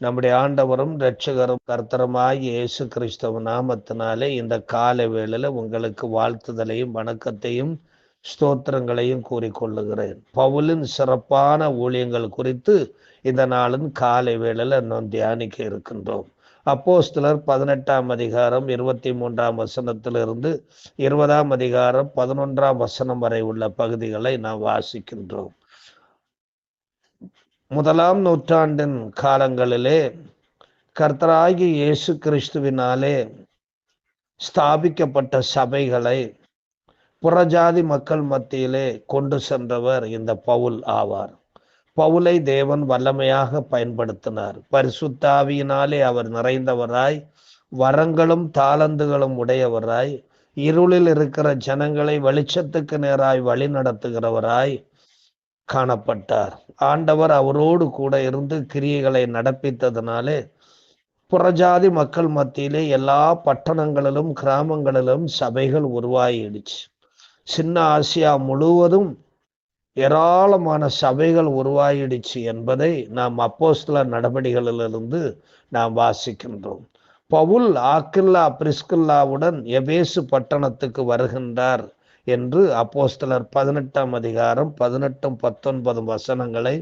நம்முடைய ஆண்டவரும் இரட்சகரும் கர்த்தரமாய் இயேசு கிறிஸ்தவ நாமத்தினாலே இந்த கால வேளையில உங்களுக்கு வாழ்த்துதலையும் வணக்கத்தையும் ஸ்தோத்திரங்களையும் கூறிக்கொள்ளுகிறேன். பவுலின் சிறப்பான ஊழியங்கள் குறித்து இந்த நாளின் காலை வேளையில நாம் தியானிக்க இருக்கின்றோம். அப்போஸ்தலர் பதினெட்டாம் அதிகாரம் இருபத்தி மூன்றாம் வசனத்திலிருந்து இருபதாம் அதிகாரம் பதினொன்றாம் வசனம் வரை உள்ள பகுதிகளை நாம் வாசிக்கின்றோம். முதலாம் நூற்றாண்டின் காலங்களிலே கர்த்தராகி இயேசு கிறிஸ்துவினாலே ஸ்தாபிக்கப்பட்ட சபைகளை புறஜாதி மக்கள் மத்தியிலே கொண்டு சென்றவர் இந்த பவுல் ஆவார். பவுலை தேவன் வல்லமையாக பயன்படுத்தினார். பரிசுத்தாவியினாலே அவர் நிறைந்தவராய் வரங்களும் தாளந்துகளும் உடையவராய் இருளில் இருக்கிற ஜனங்களை வெளிச்சத்துக்கு நேராய் வழி நடத்துகிறவராய் காணப்பட்டார். ஆண்டவர் அவரோடு கூட இருந்து கிரியைகளை நடப்பித்ததனாலே புறஜாதி மக்கள் மத்தியிலே எல்லா பட்டணங்களிலும் கிராமங்களிலும் சபைகள் உருவாகிடுச்சு சின்ன ஆசியா முழுவதும் ஏராளமான சபைகள் உருவாகிடுச்சு என்பதை நாம் அப்போஸ்தல நடவடிக்கைகளிலிருந்து நாம் வாசிக்கின்றோம். பவுல் ஆக்கில்லா பிரிஸ்கில்லாவுடன் எபேசு பட்டணத்துக்கு வருகின்றார். என்று அப்போஸ்தலர் பதினெட்டாம் அதிகாரம் பதினெட்டும் பத்தொன்பதும் வசனங்களை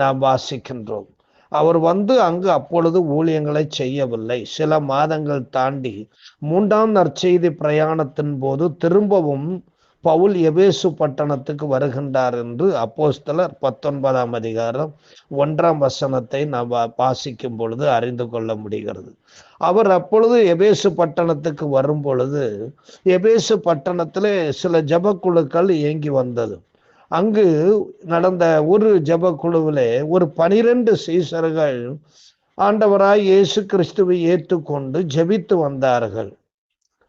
நாம் வாசிக்கின்றோம். அவர் வந்து அங்கு அப்பொழுது ஊழியங்களை செய்யவில்லை. சில மாதங்கள் தாண்டி மூன்றாம் நற்செய்தி பிரயாணத்தின் போது திரும்பவும் பவுல் எபேசு பட்டணத்துக்கு வருகின்றார் என்று அப்போஸ்தலர் பத்தொன்பதாம் அதிகாரம் ஒன்றாம் வசனத்தை நாம் வாசிக்கும் பொழுது அறிந்து கொள்ள முடிகிறது. அவர் அப்பொழுது எபேசு பட்டணத்துக்கு வரும் பொழுது எபேசு பட்டணத்திலே சில ஜபக்குழுக்கள் இயங்கி வந்தது. அங்கு நடந்த ஒரு ஜபக்குழுவிலே ஒரு பனிரெண்டு சீசர்கள் ஆண்டவராய் இயேசு கிறிஸ்துவை ஏற்றுக்கொண்டு ஜெபித்து வந்தார்கள்.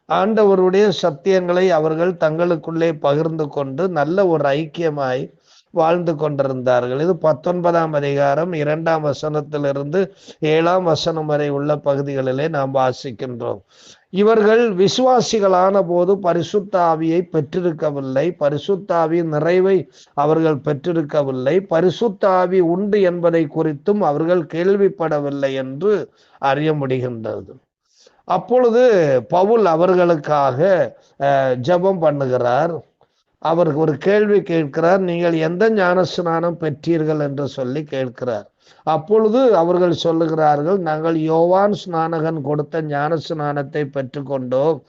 ஆண்டவருடைய சத்தியங்களை அவர்கள் தங்களுக்குள்ளே பகிர்ந்து கொண்டு நல்ல ஒரு ஐக்கியமாய் வாழ்ந்து கொண்டிருந்தார்கள். இது பத்தொன்பதாம் அதிகாரம் இரண்டாம் வசனத்திலிருந்து ஏழாம் வசனம் வரை உள்ள பகுதிகளிலே நாம் வாசிக்கின்றோம். இவர்கள் விசுவாசிகளான போது பரிசுத்தாவியை பெற்றிருக்கவில்லை. பரிசுத்தாவியின் நிறைவை அவர்கள் பெற்றிருக்கவில்லை. பரிசுத்தாவி உண்டு என்பதை குறித்தும் அவர்கள் கேள்விப்படவில்லை என்று அறிய முடிகின்றது. அப்பொழுது பவுல் அவர்களுக்காக ஜபம் பண்ணுகிறார். அவர் ஒரு கேள்வி கேட்கிறார். நீங்கள் எந்த ஞானஸ்நானம் பெற்றீர்கள்? என்று சொல்லி கேட்கிறார். அப்பொழுது அவர்கள் சொல்லுகிறார்கள் நாங்கள் யோவான் ஸ்நானகன் கொடுத்த ஞான ஸ்நானத்தை பெற்றுக்கொண்டோம்.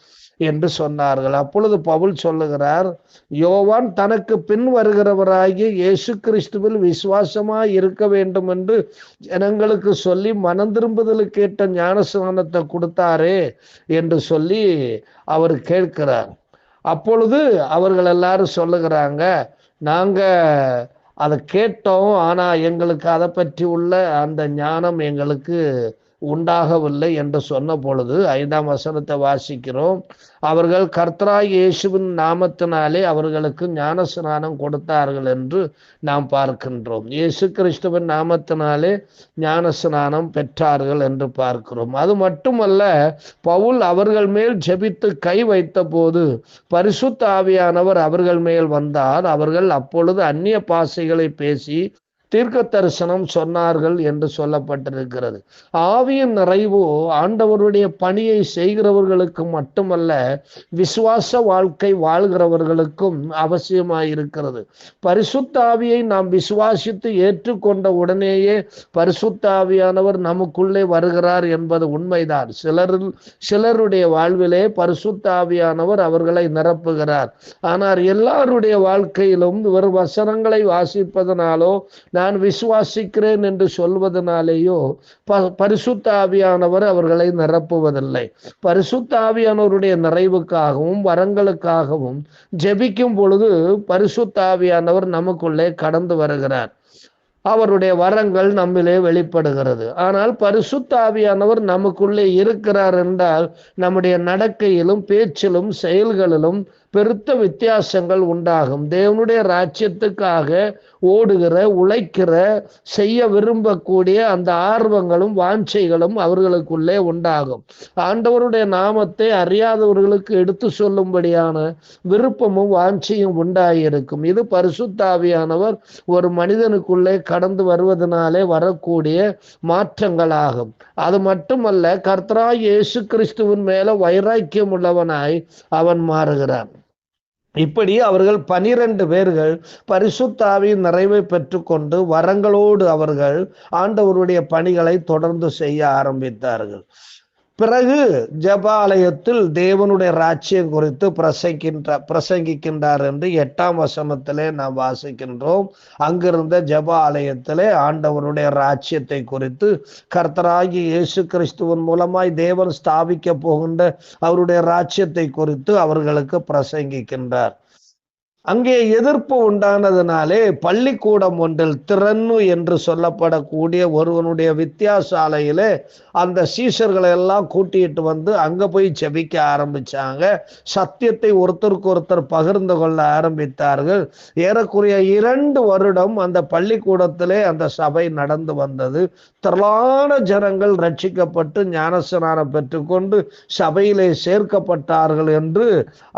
என்று சொன்னார்கள். அப்பொழுது பவுல் சொல்லுகிறார் யோவான் தனக்கு பின் வருகிறவராகிய இயேசு கிறிஸ்துவில் விசுவாசமாய் இருக்க வேண்டும் என்று ஜனங்களுக்கு சொல்லி மனம் திரும்புதலுக்கு ஏற்ற ஞானஸ்நானத்தை கொடுத்தாரே என்று சொல்லி அவர் கேட்கிறார். அப்பொழுது அவர்கள் எல்லாரும் சொல்லுகிறாங்க நாங்க அதை கேட்டோம் ஆனா எங்களுக்கு அதை பற்றி உள்ள அந்த ஞானம் எங்களுக்கு உண்டாகவில்லை என்று சொன்ன பொழுது ஐந்தாம் வசனத்தை வாசிக்கிறோம். அவர்கள் கர்த்தரா இயேசுவின் நாமத்தினாலே அவர்களுக்கு ஞான ஸ்நானம் கொடுத்தார்கள் என்று நாம் பார்க்கின்றோம். இயேசு கிறிஸ்துவின் நாமத்தினாலே ஞான ஸ்நானம் பெற்றார்கள் என்று பார்க்கிறோம். அது மட்டுமல்ல பவுல் அவர்கள் மேல் ஜெபித்து கை வைத்த போது பரிசுத்த ஆவியானவர் அவர்கள் மேல் வந்தார். அவர்கள் அப்பொழுது அந்நிய பாசைகளை பேசி தீர்க்க தரிசனம் சொன்னார்கள் என்று சொல்லப்பட்டிருக்கிறது. ஆவியின் நிறைவு ஆண்டவருடைய பணியை செய்கிறவர்களுக்கு மட்டுமல்ல விசுவாச வாழ்க்கை வாழ்கிறவர்களுக்கும் அவசியமாயிருக்கிறது. பரிசுத்தாவியை நாம் விசுவாசித்து ஏற்றுக்கொண்ட உடனேயே பரிசுத்தாவியானவர் நமக்குள்ளே வருகிறார் என்பது உண்மைதான். சிலர் சிலருடைய வாழ்விலே பரிசுத்தாவியானவர் அவர்களை நிரப்புகிறார். ஆனால் எல்லாருடைய வாழ்க்கையிலும் ஒரு வசனங்களை வாசிப்பதனாலோ நான் விசுவாசிக்கிறேன் என்று சொல்வதனாலேயோ ப பரிசுத்த ஆவியானவர் அவர்களை நிரப்புவதில்லை. பரிசுத்த ஆவியானவருடைய நிறைவுக்காகவும் வரங்களுக்காகவும் ஜெபிக்கும் பொழுது பரிசுத்த ஆவியானவர் நமக்குள்ளே கடந்து வருகிறார். அவருடைய வரங்கள் நம்மிலே வெளிப்படுகிறது. ஆனால் பரிசுத்த ஆவியானவர் நமக்குள்ளே இருக்கிறார் என்றால் நம்முடைய நடக்கையிலும் பேச்சிலும் செயல்களிலும் பெருத்த வித்தியாசங்கள் உண்டாகும். தேவனுடைய ராஜ்யத்துக்காக ஓடுகிற உழைக்கிற செய்ய விரும்பக்கூடிய அந்த ஆர்வங்களும் வாஞ்சைகளும் அவர்களுக்குள்ளே உண்டாகும். ஆண்டவருடைய நாமத்தை அறியாதவர்களுக்கு எடுத்து சொல்லும்படியான விருப்பமும் வாஞ்சையும் உண்டாயிருக்கும். இது பரிசுத்தாவியானவர் ஒரு மனிதனுக்குள்ளே கடந்து வருவதனாலே வரக்கூடிய மாற்றங்களாகும். அது மட்டுமல்ல கர்த்தராய் இயேசு கிறிஸ்துவின் மேல வைராக்கியம் உள்ளவனாய் அவன் மாறுகிறான். இப்படி அவர்கள் பனிரெண்டு பேர்கள் பரிசுத்தாவின் நிறைவை பெற்றுக்கொண்டு வரங்களோடு அவர்கள் ஆண்டவருடைய பணிகளை தொடர்ந்து செய்ய ஆரம்பித்தார்கள். பிறகு ஜபாலயத்தில் தேவனுடைய ராஜ்யம் குறித்து பிரசங்கின்ற பிரசங்கிக்கின்றார் என்று எட்டாம் வசனத்திலே நாம் வாசிக்கின்றோம். அங்கிருந்த ஜபாலயத்திலே ஆண்டவருடைய ராஜ்யத்தை குறித்து கர்த்தராகி இயேசு கிறிஸ்துவின் மூலமாய் தேவன் ஸ்தாபிக்க போகின்ற அவருடைய ராஜ்யத்தை குறித்து அவர்களுக்கு பிரசங்கிக்கின்றார். அங்கே எதிர்ப்பு உண்டானதுனாலே பள்ளிக்கூடம் ஒன்றில் திறன்னு என்று சொல்லப்படக்கூடிய ஒருவனுடைய வித்தியாசாலையிலே அந்த சீஷர்களை எல்லாம் கூட்டிட்டு வந்து அங்க போய் செபிக்க ஆரம்பிச்சாங்க. சத்தியத்தை ஒருத்தருக்கு ஒருத்தர் பகிர்ந்து கொள்ள ஆரம்பித்தார்கள். ஏறக்குறைய இரண்டு வருடம் அந்த பள்ளிக்கூடத்திலே அந்த சபை நடந்து வந்தது. திரளான ஜனங்கள் ரட்சிக்கப்பட்டு ஞானஸ்நானம் பெற்றுக்கொண்டு சபையிலே சேர்க்கப்பட்டார்கள் என்று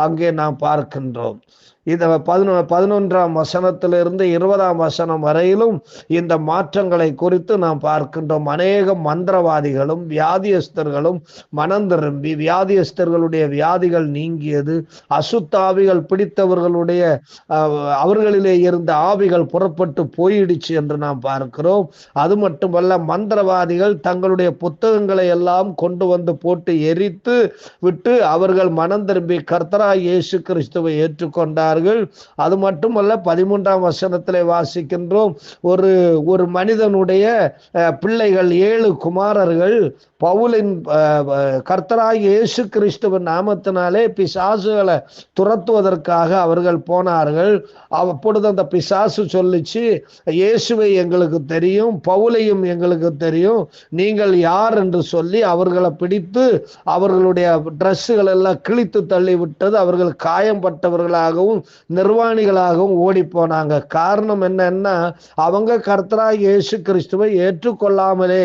அங்கே நாம் பார்க்கின்றோம். இந்த பதினொ பதினொன்றாம் வசனத்திலிருந்து இருபதாம் வசனம் வரையிலும் இந்த மாற்றங்களை குறித்து நாம் பார்க்கின்றோம். அநேக மந்திரவாதிகளும் வியாதியஸ்தர்களும் மனம் திரும்பி வியாதியஸ்தர்களுடைய வியாதிகள் நீங்கியது. அசுத்தாவிகள் பிடித்தவர்களுடைய அவர்களிலே இருந்த ஆவிகள் புறப்பட்டு போயிடுச்சு என்று நாம் பார்க்கிறோம். அது மட்டுமல்ல மந்திரவாதிகள் தங்களுடைய புத்தகங்களை எல்லாம் கொண்டு வந்து போட்டு எரித்து விட்டு அவர்கள் மனம் திரும்பி கர்த்தரா இயேசு கிறிஸ்துவை ஏற்றுக்கொண்டார். சொல்லுகிறார்கள். அது மட்டுமல்ல பதிமூன்றாம் வசனத்தில் வாசிக்கின்றோம் ஒரு ஒரு மனிதனுடைய பிள்ளைகள் ஏழு குமாரர்கள் பவுலின் கர்த்தராக இயேசு கிறிஸ்துவின் நாமத்தினாலே பிசாசுகளை துரத்துவதற்காக அவர்கள் போனார்கள். அப்பொழுது அந்த பிசாசு சொல்லிச்சு இயேசுவை எங்களுக்கு தெரியும் பவுலையும் எங்களுக்கு தெரியும் நீங்கள் யார்? என்று சொல்லி அவர்களை பிடித்து அவர்களுடைய ட்ரெஸ்ஸுகள் எல்லாம் கிழித்து தள்ளி விட்டது அவர்கள் காயம்பட்டவர்களாகவும் நிர்வாணிகளாகவும் ஓடி போனாங்க காரணம் என்னன்னா அவங்க கர்த்தராய் இயேசு கிறிஸ்துவை ஏற்றுக்கொள்ளாமலே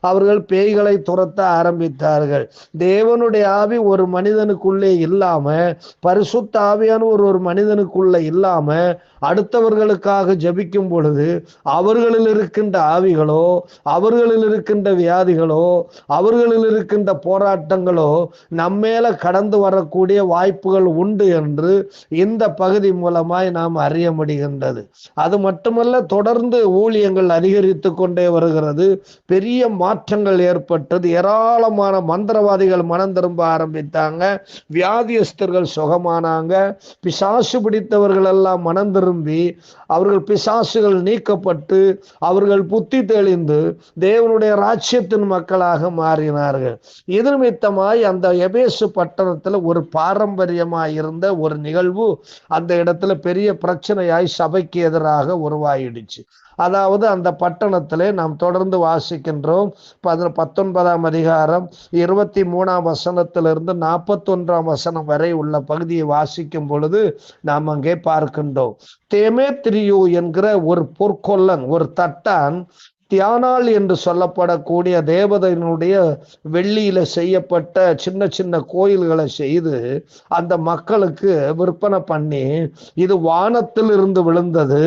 அவர்கள் பேய்களை துரத்த ஆரம்பித்தார்கள். தேவனுடைய ஆவி ஒரு மனிதனுக்குள்ளே இல்லாம பரிசுத்த ஆவியான ஒரு ஒரு மனிதனுக்குள்ள இல்லாம அடுத்தவர்களுக்காக ஜபிக்கும் பொழுது அவர்களில் இருக்கின்ற ஆவிகளோ அவர்களில் இருக்கின்ற வியாதிகளோ அவர்களில் இருக்கின்ற போராட்டங்களோ நம்மேல கடந்து வரக்கூடிய வாய்ப்புகள் உண்டு என்று இந்த பகுதி மூலமாய் நாம் அறிய முடிகின்றது. அது மட்டுமல்ல தொடர்ந்து ஊழியங்கள் அதிகரித்து கொண்டே வருகிறது. பெரிய மாற்றங்கள் ஏற்பட்டது. ஏராளமான மந்திரவாதிகள் மனம் திரும்ப ஆரம்பித்தாங்க. வியாதியஸ்தர்கள் சுகமானாங்க. பிசாசு பிடித்தவர்கள் எல்லாம் மனம் திரும்பி அவர்கள் பிசாசுகள் நீக்கப்பட்டு அவர்கள் புத்தி தெளிந்து தேவனுடைய ராஜ்யத்தின் மக்களாக மாறினார்கள். இது நிமித்தமாய் அந்த எபேசு பட்டணத்துல ஒரு பாரம்பரியமாக இருந்த ஒரு நிகழ்வு அந்த இடத்துல பெரிய பிரச்சனையாய் சபைக்கு எதிராக உருவாயிடுச்சு. அதாவது அந்த பட்டணத்திலே நாம் தொடர்ந்து வாசிக்கின்றோம் பதின பத்தொன்பதாம் அதிகாரம் இருபத்தி மூணாம் வசனத்திலிருந்து நாற்பத்தொன்றாம் வசனம் வரை உள்ள பகுதியை வாசிக்கும் பொழுது நாம் அங்கே பார்க்கின்றோம். தேமே திரியு என்கிற ஒரு பொற்கொல்லன் ஒரு தட்டான் தியானால் என்று சொல்லப்படக்கூடிய தேவதையினுடைய வெள்ளியில செய்யப்பட்ட சின்ன சின்ன கோயில்களை செய்து அந்த மக்களுக்கு விற்பனை பண்ணி இது வானத்தில் இருந்து விழுந்தது.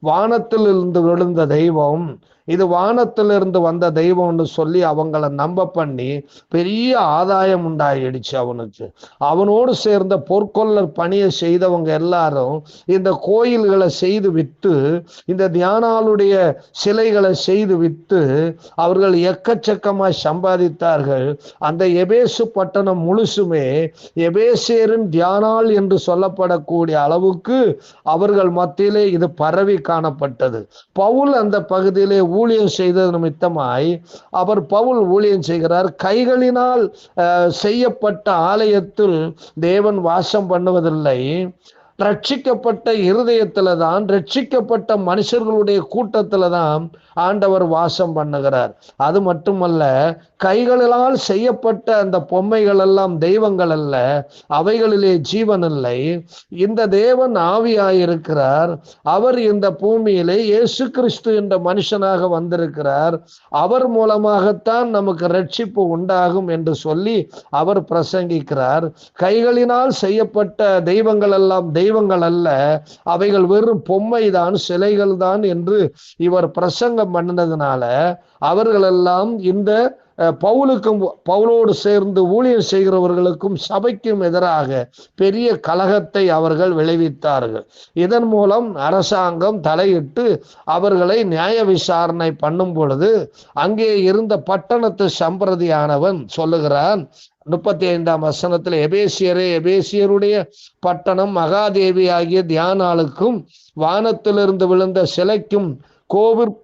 வானத்தில் இருந்து விழுந்த தெய்வம் இது வானத்திலிருந்து வந்த தெய்வம்னு சொல்லி அவங்கள நம்ப பண்ணி பெரிய ஆதாயம் உண்டாயிடுச்சு அவனுக்கு. அவனோடு சேர்ந்த பொற்கொள்ளர் பணியை செய்தவங்க எல்லாரும் இந்த கோயில்களை செய்து விட்டு இந்த தியானாளுடைய சிலைகளை செய்து விட்டு அவர்கள் எக்கச்சக்கமாய் சம்பாதித்தார்கள். அந்த எபேசு பட்டணம் முழுசுமே எபேசேரின் தியானால் என்று சொல்லப்படக்கூடிய அளவுக்கு அவர்கள் மத்தியிலே இது பரவி காணப்பட்டது. பவுல் அந்த பகுதியிலே ஊழியம் செய்தது நிமித்தமாய் அவர் பவுல் ஊழியம் செய்கிறார். கைகளினால் செய்யப்பட்ட ஆலயத்தில் தேவன் வாசம் பண்ணுவதில்லை. ரட்சிக்கப்பட்ட இருதயத்துல தான் ரட்சிக்கப்பட்ட மனுஷர்களுடைய கூட்டத்துல தான் ஆண்டவர் வாசம் பண்ணுகிறார். அது மட்டுமல்ல கைகளால் செய்யப்பட்ட அந்த பொம்மைகள் எல்லாம் தெய்வங்கள் அல்ல அவைகளிலே ஜீவன் இல்லை. இந்த தேவன் ஆவியாயிருக்கிறார். அவர் இந்த பூமியிலே இயேசு கிறிஸ்து என்ற மனுஷனாக வந்திருக்கிறார். அவர் மூலமாகத்தான் நமக்கு ரட்சிப்பு உண்டாகும் என்று சொல்லி அவர் பிரசங்கிக்கிறார். கைகளினால் செய்யப்பட்ட தெய்வங்கள் எல்லாம் தெய்வங்கள் அல்ல. அவைகள் வெறும் பொம்மை தான் சிலைகள் தான் என்று இவர் பிரசங்கம் பண்ணினதுனால அவர்களெல்லாம் இந்த பவுலுக்கும் பவுலோடு சேர்ந்து ஊழியம் செய்கிறவர்களுக்கும் சபைக்கும் எதிராக பெரிய கலகத்தை அவர்கள் விளைவித்தார்கள். இதன் மூலம் அரசாங்கம் தலையிட்டு அவர்களை நியாய விசாரணை பண்ணும் பொழுது அங்கே இருந்த பட்டணத்து சம்பிரதியானவன் சொல்லுகிறான் முப்பத்தி ஐந்தாம் வசனத்தில் எபேசியரே எபேசியருடைய பட்டணம் மகாதேவி ஆகிய தியானாளுக்கும் வானத்திலிருந்து விழுந்த சிலைக்கும் கோவிற்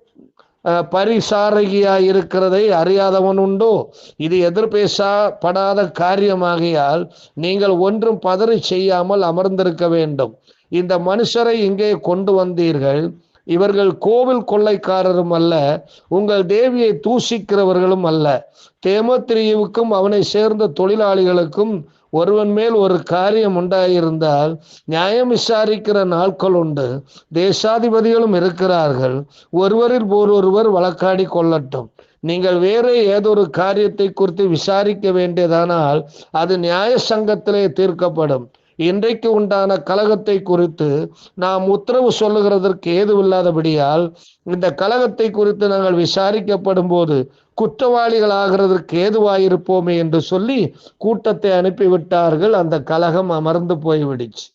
பரிசாரகியா இருக்கிறதை அறியாதவன் உண்டோ? இது எதிர்பேசப்படாத காரியமாகியால் நீங்கள் ஒன்றும் பதறி செய்யாமல் அமர்ந்திருக்க வேண்டும். இந்த மனுஷரை இங்கே கொண்டு வந்தீர்கள். இவர்கள் கோவில் கொள்ளைக்காரரும் அல்ல உங்கள் தேவியை தூசிக்கிறவர்களும் அல்ல. தேமத்திரியுவுக்கும் அவனை சேர்ந்த தொழிலாளிகளுக்கும் ஒருவன் மேல் ஒரு காரியம் உண்டாயிருந்தால் நியாயம் விசாரிக்கிற நாட்கள் உண்டு. தேசாதிபதிகளும் இருக்கிறார்கள். ஒருவரில் ஒருவர் வழக்காடி கொள்ளட்டும். நீங்கள் வேறு ஏதொரு காரியத்தை குறித்து விசாரிக்க வேண்டியதானால் அது நியாய சங்கத்திலே தீர்க்கப்படும். இன்றைக்கு உண்டான கழகத்தை குறித்து நாம் உத்தரவு சொல்லுகிறதற்கு ஏதுவில்லாதபடியால் இந்த கழகத்தை குறித்து நாங்கள் விசாரிக்கப்படும் போது குற்றவாளிகள் ஆகிறதற்கு ஏதுவாயிருப்போமே என்று சொல்லி கூட்டத்தை அனுப்பிவிட்டார்கள். அந்த கழகம் அமர்ந்து போய்விடுச்சு.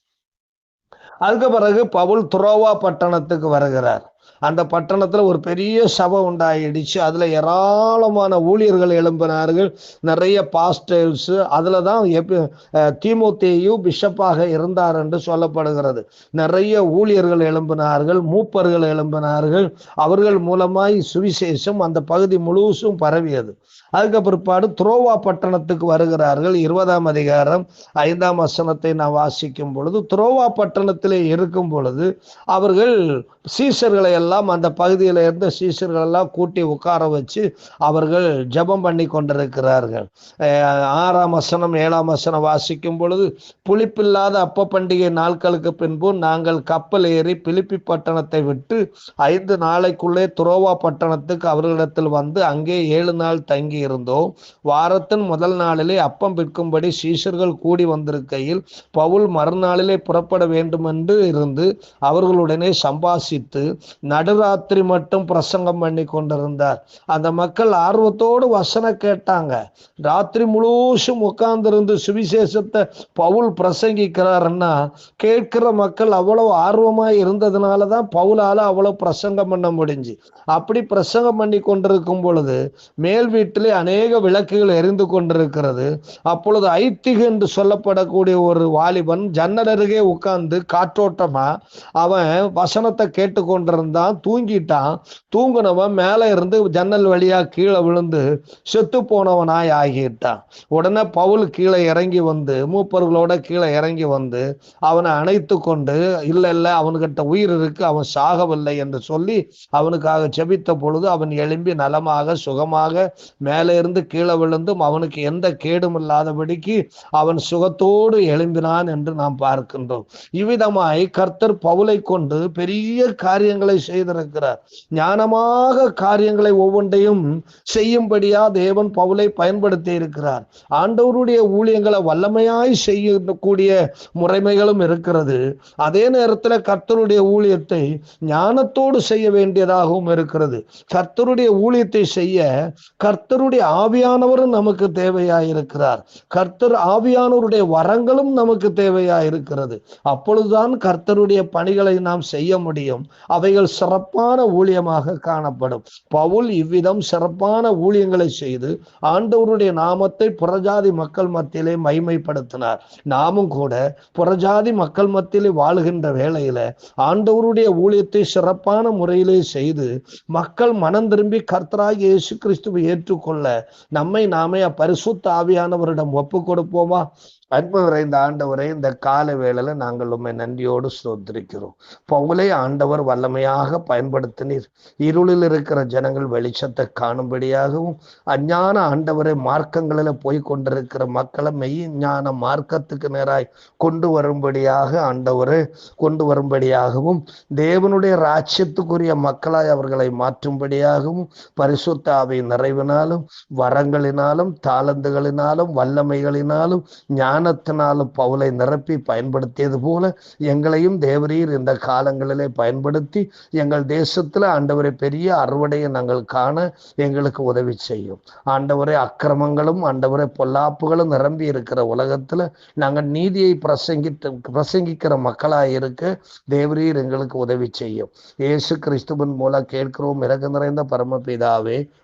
அதுக்கு பிறகு பவுல் துரோவா பட்டணத்துக்கு வருகிறார். அந்த பட்டணத்துல ஒரு பெரிய சபை உண்டாயிடுச்சு. அதுல ஏராளமான ஊழியர்கள் எழும்பினார்கள். நிறைய பாஸ்டர்ஸ் அதுல தான் தீமோத்தேயு பிஷப்பாக இருந்தார் என்று சொல்லப்படுகிறது. நிறைய ஊழியர்கள் எழும்பினார்கள் மூப்பர்கள் எழும்பினார்கள். அவர்கள் மூலமாய் சுவிசேஷம் அந்த பகுதி முழுசும் பரவியது. அதுக்கு பிற்பாடு துரோவா பட்டணத்துக்கு வருகிறார்கள். இருபதாம் அதிகாரம் ஐந்தாம் வசனத்தை நான் வாசிக்கும் பொழுது துரோவா பட்டணத்திலே இருக்கும் பொழுது அவர்கள் சீசர்களை எல்லாம் அந்த பகுதியில் இருந்த சீசர்கள் எல்லாம் கூட்டி உட்கார வச்சு அவர்கள் ஜபம் பண்ணி கொண்டிருக்கிறார்கள். ஆறாம் வசனம் ஏழாம் வசனம் வாசிக்கும் பொழுது புளிப்பில்லாத அப்ப பண்டிகை நாட்களுக்கு பின்பு நாங்கள் கப்பல் ஏறி பிலிப்பி பட்டணத்தை விட்டு ஐந்து நாளைக்குள்ளே துரோவா பட்டணத்துக்கு அவர்களிடத்தில் வந்து அங்கே ஏழு நாள் தங்கி இருந்தோம் வாரத்தின் முதல் நாளிலே அப்பம் விற்கும்படி சீஷர்கள் கூடி வந்திருக்கையில் பவுல் மறுநாளிலே புறப்பட வேண்டும் என்று இருந்து அவர்களுடனே சம்பாசித்து நடுராத்திரி மட்டும் பிரசங்கம் பண்ணி கொண்டிருந்தார். அந்த மக்கள் ஆர்வத்தோடு வசனம் கேட்டாங்க. ராத்திரி முழுசும் உட்கார்ந்திருந்து சுவிசேஷத்தை பவுல் பிரசங்கிக்கிறாருன்னா கேட்கிற மக்கள் அவ்வளவு ஆர்வமாக இருந்ததுனால தான் பவுலால அவ்வளவு பிரசங்கம் பண்ண முடிஞ்சு. அப்படி பிரசங்கம் பண்ணி கொண்டிருக்கும் பொழுது மேல் வீட்டிலே அநேக விளக்குகள் எரிந்து கொண்டிருக்கிறது. அப்பொழுது ஐத்திகு என்று சொல்லப்படக்கூடிய ஒரு வாலிபன் ஜன்னல் அருகே உட்கார்ந்து காற்றோட்டமா அவன் வசனத்தை கேட்டு கொண்டிருந்தான் தூங்கிட்டான். தூங்குனவன் மேல இருந்து ஜன்னல் வழியா கீழே விழுந்து செத்து போனவனாய் ஆகிட்டான் உடனே பவுல் கீழே இறங்கி வந்து மூப்பர்களோட கீழே இறங்கி வந்து அவனை அணைத்து கொண்டு இல்ல இல்ல அவன்கிட்ட உயிர் இருக்கு அவன் சாகவில்லை என்று சொல்லி அவனுக்காக செபித்த பொழுது அவன் எழும்பி நலமாக சுகமாக மேலே இருந்து கீழே விழுந்தும் அவனுக்கு எந்த கேடும் இல்லாதபடிக்கு அவன் சுகத்தோடு எழும்பினான் என்று நாம் பார்க்கின்றோம். இவ்விதமாய் கர்த்தர் பவுலை கொண்டு பெரிய காரியங்களை செய்திருக்கிறார். ஞானமாக காரியங்களை ஒவ்வொன்றையும் செய்யும்படியா தேவன் பவுலை பயன்படுத்தி இருக்கிறார். ஆண்டவருடைய ஊழியங்களை வல்லமையாய் செய்யக்கூடிய முறைமைகளும் இருக்கிறது. அதே நேரத்தில் கர்த்தருடைய ஊழியத்தை ஞானத்தோடு செய்ய வேண்டியதாகவும் இருக்கிறது. கர்த்தருடைய ஊழியத்தை செய்ய கர்த்தருடைய கர்த்தருடைய ஆவியானவரும் நமக்கு தேவையாயிருக்கிறார். கர்த்தர் ஆவியானவருடைய வரங்களும் நமக்கு தேவையாயிருக்கிறது. அப்பொழுதுதான் கர்த்தருடைய பணிகளை நாம் செய்ய முடியும். அவைகள் சிறப்பான ஊழியமாக காணப்படும். பவுல் இவ்விதம் சிறப்பான ஊழியங்களை செய்து ஆண்டவருடைய நாமத்தை புறஜாதி மக்கள் மத்தியிலே மைமைப்படுத்தினார் நாமும் கூட புறஜாதி மக்கள் மத்தியிலே வாழுகின்ற வேளையில ஆண்டவருடைய ஊழியத்தை சிறப்பான முறையிலே செய்து மக்கள் மனம் திரும்பி கர்த்தராக இயேசு கிறிஸ்துவை ஏற்றுக்கொள்ள நம்மை நாமே பரிசுத்த ஆவியானவரிடம் ஒப்பு கொடுப்போமா அன்பு விரைந்த ஆண்டவரை இந்த கால வேளையில நாங்கள் உண்மை நன்றியோடு ஸ்தோத்திரிக்கிறோம். பவுலை ஆண்டவர் வல்லமையாக பயன்படுத்தினீர். இருளில் இருக்கிற ஜனங்கள் வெளிச்சத்தை காணும்படியாகவும் அஞ்ஞான ஆண்டவரை மார்க்கங்களில் போய் கொண்டிருக்கிற மக்களை மெய் ஞான மார்க்கத்துக்கு நேராய் கொண்டு வரும்படியாக ஆண்டவரை கொண்டு வரும்படியாகவும் தேவனுடைய ராஜ்யத்துக்குரிய மக்களாய் அவர்களை மாற்றும்படியாகவும் பரிசுத்தாவை நிறைவினாலும் நிறைவினாலும் வரங்களினாலும் தாளந்துகளினாலும் வல்லமைகளினாலும் ஞானத்தினாலும் பவுலை நிரப்பி பயன்படுத்தியது போல எங்களையும் தேவரீர் இந்த காலங்களிலே பயன்படுத்தி எங்கள் தேசத்தில் ஆண்டவரை பெரிய அறுவடையை நாங்கள் காண எங்களுக்கு உதவி செய்யும். ஆண்டவரை அக்கிரமங்களும் ஆண்டவரை பொல்லாப்புகளும் நிரம்பி இருக்கிற உலகத்துல நாங்கள் நீதியை பிரசங்கித்து பிரசங்கிக்கிற மக்களாக இருக்க தேவரீர் எங்களுக்கு உதவி செய்யும். இயேசு கிறிஸ்துவின் மூலம் கேட்கிறோம் இறகு நிறைந்த பரமபிதாவே